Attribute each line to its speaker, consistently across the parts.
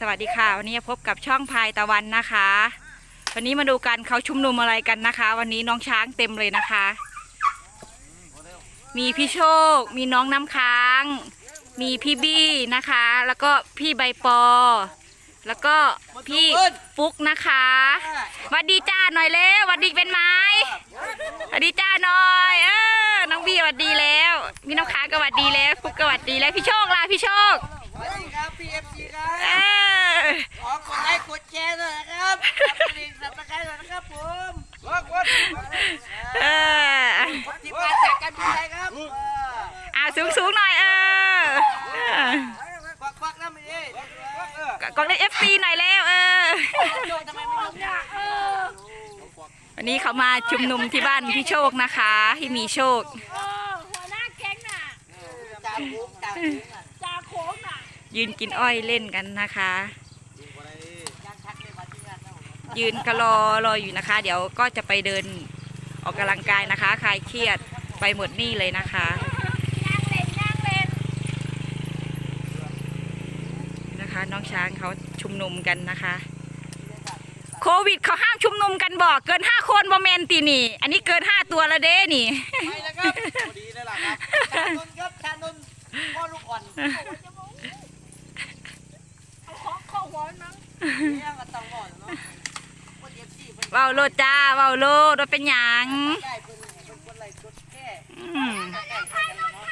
Speaker 1: สวัสดีค่ะ วันนี้พบกับช่องพายตะวันนะคะ วันนี้มาดูกันเขาชุมนุมอะไรกันนะคะ วันนี้น้องช้างเต็มเลยนะคะ มีพี่โชค มีน้องน้ำค้าง มีพี่บี้นะคะ แล้วก็พี่ใบปอ แล้วก็พี่ฟุกนะคะหวัดดีจ้าหน่อยเร็วหวัดดีเป็นไหมหวัดดีจ้าหน่อยเออ น้องบี้หวัดดีแล้วพี่น้ำค้างก็หวัดดีแล้วฟุกก็หวัดดีแล้วพี่โชคล่ะพี่โชค
Speaker 2: สวัสดีครับ PFC ครับ
Speaker 1: เออ
Speaker 2: ขอกดไลค์กดแชร์ด้วยนะครับกดกระดิ่งสับตะไคร้ด้วยนะครับผมวักวัก
Speaker 1: เออ
Speaker 2: ทีมงานจากกันบินไทยครับ
Speaker 1: อ่าสูงสูงๆหน่อยเออเออ
Speaker 2: ควักควักน้ำมันเอ้ย
Speaker 1: กองได้เอฟซีหน่อยแล้วเออ
Speaker 2: โดนทำไมไม่ลงเนี่ย
Speaker 1: วันนี้เขามาชุมนุมที่บ้านพี่โชคนะคะที่มีโชค
Speaker 3: เออหัวหน้าแก๊งน่ะ
Speaker 2: จ่าคุ้งจ่าคุ้งอะ
Speaker 3: จ่าโค้งน่ะ
Speaker 1: ยืนกินอ้อยเล่นกันนะคะ
Speaker 2: ยังชักเลยมาที่งานนะผม
Speaker 1: ยืนก็รอรออยู่นะคะ เดี๋ยวก็จะไปเดินออกกำลังกายนะคะคลายเครียดไปหมดหนี่เลยนะคะ
Speaker 3: ย่างเล่นย่างเล่น
Speaker 1: นะคะ น้องช้างเขาชุมนุมกันนะคะ โควิดเขาห้ามชุมนุมกันบอกเกินห้าคนบอมเมนตีนี่ อันนี้เกินห้าตัวแล้วเด้นี่
Speaker 2: ไปนะครับพอดีเลยล่ะครับชานนท์ครับชานนท์พ่อลูกอ่อน
Speaker 3: เอาของเข้าหัวมันมั้ง
Speaker 2: เนี่ยก็ต้องบอกเนาะคน FC เพิ่น
Speaker 1: เว้าโลดจ้าเว้าโลดว่าเป็นหยัง
Speaker 2: ได้เพิ่นเพิ่นคนไลค์กดแค่
Speaker 1: อืม
Speaker 2: ใกล้ๆกันแล้วเนาะ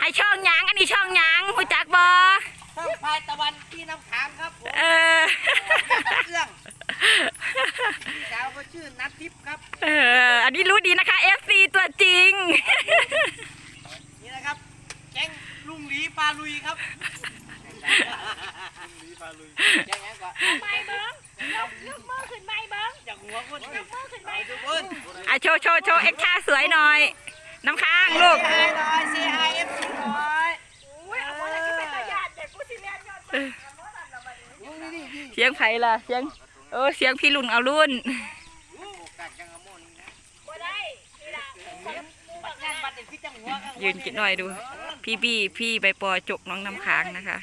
Speaker 1: ไอช่องหยังอันนี้ช่องหยังหูจักบอ
Speaker 2: ช่องพายตะวันพี่น้ำค้างครับผม
Speaker 1: เออ
Speaker 2: เครื่องพี่ สาวเขาชื่อนัททิพย์ครับ
Speaker 1: เออ อันนี้รู้ดีนะคะ FC ตัวจริง
Speaker 2: นี่นะครับ แก๊งลุงหลีปลาลุยครับแก๊งยังก่อน
Speaker 3: ไม่เบิ้งยกยกมือขึ้นไม่เบิ้ง
Speaker 2: จากหัวคน
Speaker 3: ยกมือขึ้น
Speaker 2: ไป
Speaker 3: ไม่
Speaker 2: ทุกคน
Speaker 1: อะโชว์โชว์โชว์เอ็กท่าสวยหน่อย น้ำค้างลูก
Speaker 2: ไอ้น้อยซีไอเอฟซีน้อย
Speaker 3: อุ้ยเอาอะไรก็เป็นตาญาติเด็กกูสิเรียนยอด
Speaker 2: นี่นี่นี่
Speaker 1: เสียงไผ่ล่ะเสียง เออเสียงพี่ลุนเอารุ่น
Speaker 2: กัดจังอมนนะ
Speaker 3: บ่ได้นี่ล่ะคนมู
Speaker 2: บั
Speaker 3: บั
Speaker 2: ด
Speaker 3: ก
Speaker 2: งาน
Speaker 3: งาน
Speaker 2: บัดเด็กพี่จังหัวข้าง
Speaker 1: ยืนกินหน่อยดู พี่บี้พี่ใบปอจกน้องน้ำค้างนะคะ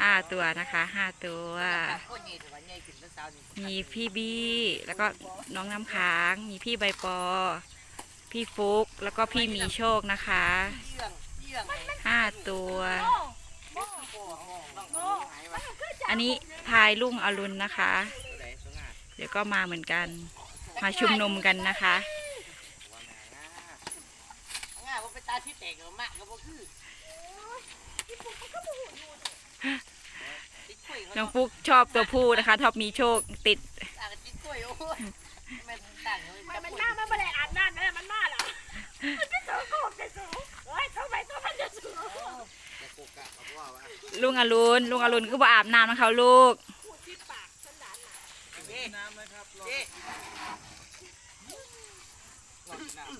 Speaker 3: ห้า
Speaker 1: ตัวนะคะห้าตัว มีพี่บี้แล้วก็น้องน้ำค้าง มีพี่ใบปอ พี่ฟุกแล้วก็พี่มีโชคนะคะห้าตัว
Speaker 3: อั
Speaker 2: น
Speaker 3: คือจ่า
Speaker 1: อันนี้พายลุ่งอรุณนะคะ เดี๋ยวก็มาเหมือนกัน มาชุมนุมกันนะคะ น้องฟุกชอบตัวผู้นะคะชอบมีโชคติด
Speaker 2: ต่างกันติดกล้วยโอ้ยแม่ต่างเลย
Speaker 3: มันมันมามันไม่ได้อาบน้ำนะมันมาเหรอมันจะสูงก็จะสูงเฮ้ยทำไมตัวมันจะสูง
Speaker 1: ลุงอรุณลุงอรุณก็บออาบน้ำนะคะลูก
Speaker 3: พูดที่ปากสันดานน่ะ
Speaker 2: เย้น้ำเลยครับเย้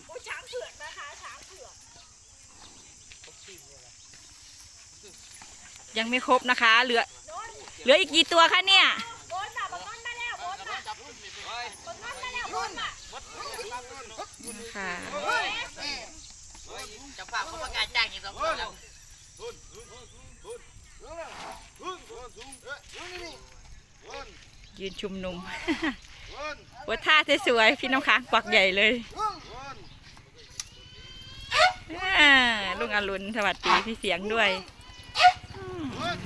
Speaker 3: โอ้ช้างเผือกนะคะช้างเผือก
Speaker 1: ยังไม่ครบนะคะเหลือ
Speaker 3: โดน
Speaker 1: เหลืออีกกี่ตัวคะเนี่ย
Speaker 3: โดนน่ะบังนอนมาแล้วโดนน่ะบังนอนมาแล้วโดนน่ะ
Speaker 1: ค่ะ
Speaker 2: จะฝากเขาประกาศจ้างอีกสองคนแล้ว
Speaker 1: ยืนชุมนุมหัวท่าสวยๆพี่น้ำค้างปักใหญ่เลยอ่าลุงอรุณสวัสดีพี่เสียงด้วยอืม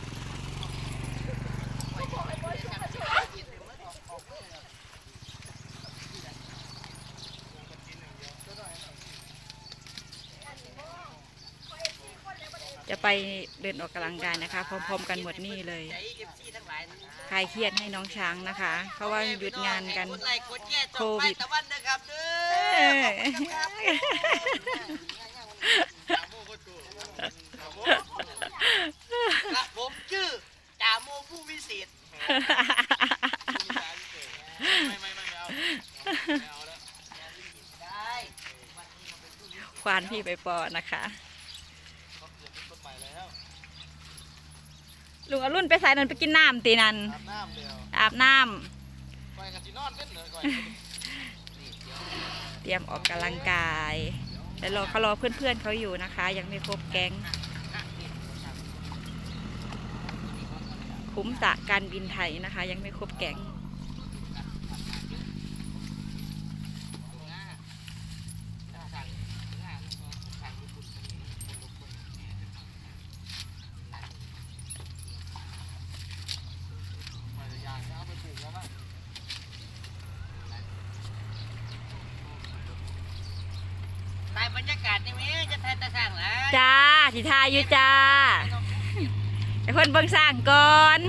Speaker 1: จะไปเดินออกกำลังกายนะคะ พร้อม ๆ กันหมดนี่เลย
Speaker 2: ใจเอฟซีทั้งหลายนะ
Speaker 1: คลายเครียดให้น้องช้างนะคะ เพราะว่าหยุดงานกัน
Speaker 2: กดไลค์กดแชร์จบไปตะวันนะครับเด้
Speaker 1: เอ
Speaker 2: อ
Speaker 1: อ
Speaker 2: ครับผมชื่อจ่าโมผู้วิเศษได้
Speaker 1: ควานพี่ไปปอนะคะ ลุงอรุณไปสายนันไปกินน้ำตีนัน
Speaker 2: น้ำเดียว
Speaker 1: ออาบน้ำ
Speaker 2: ไปกันที่นอนเป็นเลยก่อน
Speaker 1: เตรียมออกกำลังกายแต่รอเขารอเพื่อนๆเขาอยู่นะคะ ยังไม่ครบแก๊ง คุ้มสระการบินไทยนะคะ ยังไม่ครบแก๊ง
Speaker 2: รรยากาศนี่ไหมจะถ่ายตะสั่งแล้ว
Speaker 1: จ้าทิทาอยู่จ้าไอ้เพิ่นเบิ่งสร้างก่อน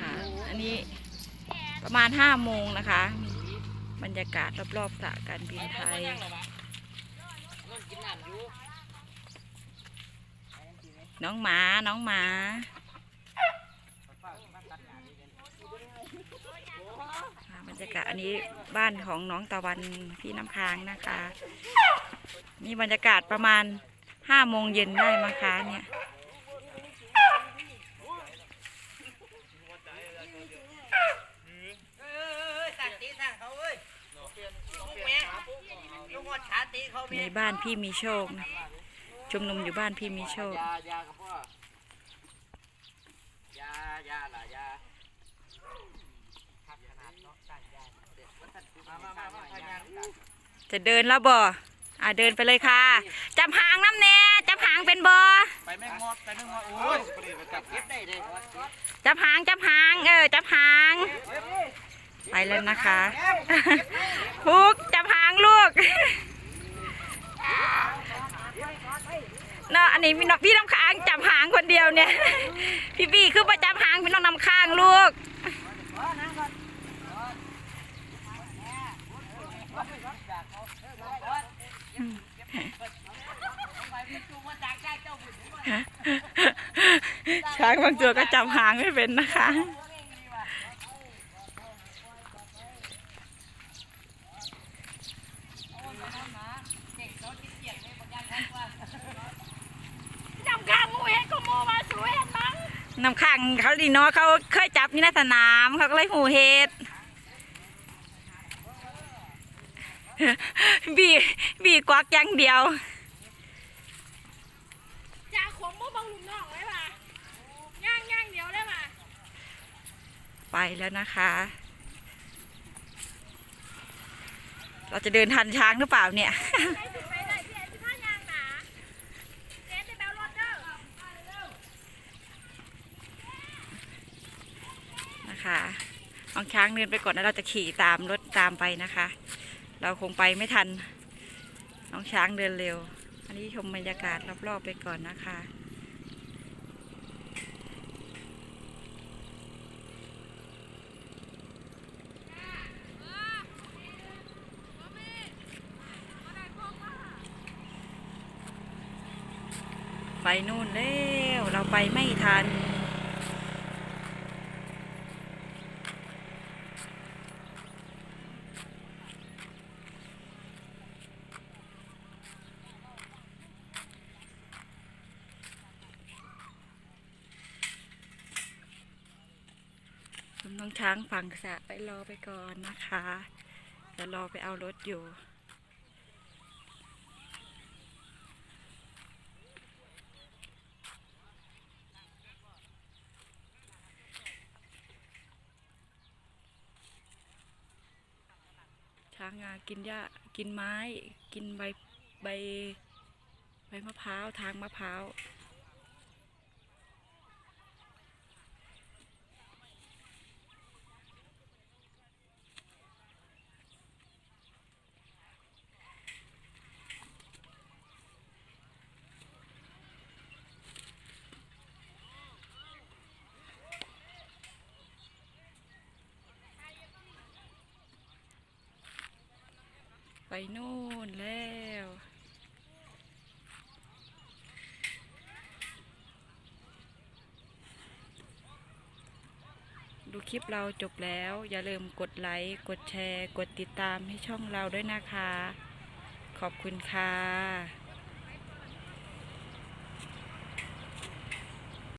Speaker 1: ค่ะอันนี้ประมาณห้าโมงนะคะ บรรยากาศรอบๆสระการบินไทย
Speaker 2: น้อ
Speaker 1: งหมา น้องหมาค่ะบ รรยากาศอันนี้บ้านของน้องตะวันพี่น้ำค้างนะคะ นี่บรรยากาศประมาณห้าโมงเย็นได้มั้งคะเนี่ยในบ้านพี่มีโชคนะชุมนุมอยู่บ้านพี่มีโชค
Speaker 2: ยายาล่ะยา ครับขนาดเนาะสั่งยาเด็ดมันสั่งมามามามาทางยา
Speaker 1: จะเดินแล้วบ่อ่าเดินไปเลยค่ะ จับหางน้ำแน่ จับหางเป็นบ่
Speaker 2: ไปแม่งมดไปแม่งมดโอ้ยจับเก็บได้เลย
Speaker 1: จับหางจับหาง เออ จับหาง ไปแล้วนะคะพุกจับหางลูกเนาะอันนี้พี่น้องพี่น้ำค้างจับหางคนเดียวเนี่ย พี่บี้คือประจับหางพี่น้องน้ำข้างลูก ช้างบางตัวก็จับหางไม่เป็นนะคะ
Speaker 3: จำข้างงูเห็นก็โมมาสวยเห็นมั้ง
Speaker 1: น้ำขังเขาดีเนาะเขาเคยจับนี่ในสนามเขาก็เลยหูเฮ็ดบีบีกวักอย่างเดียว
Speaker 3: จ่าขมบ่บังลุมน้องไว้ป่ะย่างย่างเดียวได้ป่ะ
Speaker 1: ไปแล้วนะคะ เราจะเดินทันช้างหรือเปล่าเนี่ย
Speaker 3: นาเจ๊ไปแบลรถเด้อ
Speaker 1: นะคะน้องช้างเดินไปก่อนแล้วเราจะขี่ตามรถตามไปนะคะ เราคงไปไม่ทัน น้องช้างเดินเร็ว อันนี้ชมบรรยากาศรอบๆไปก่อนนะคะ ไปนู่นแล้วเราไปไม่ทัน น้องช้างฝั่งสะไปรอไปก่อนนะคะจะรอไปเอารถอยู่ ช้างงากินหญ้ากินไม้ กินใบใบใบมะพร้าวทางมะพร้าว ไปนู่นแล้ว ดูคลิปเราจบแล้ว อย่าลืมกดไลค์ กดแชร์ กดติดตามให้ช่องเราด้วยนะคะ ขอบคุณค่ะ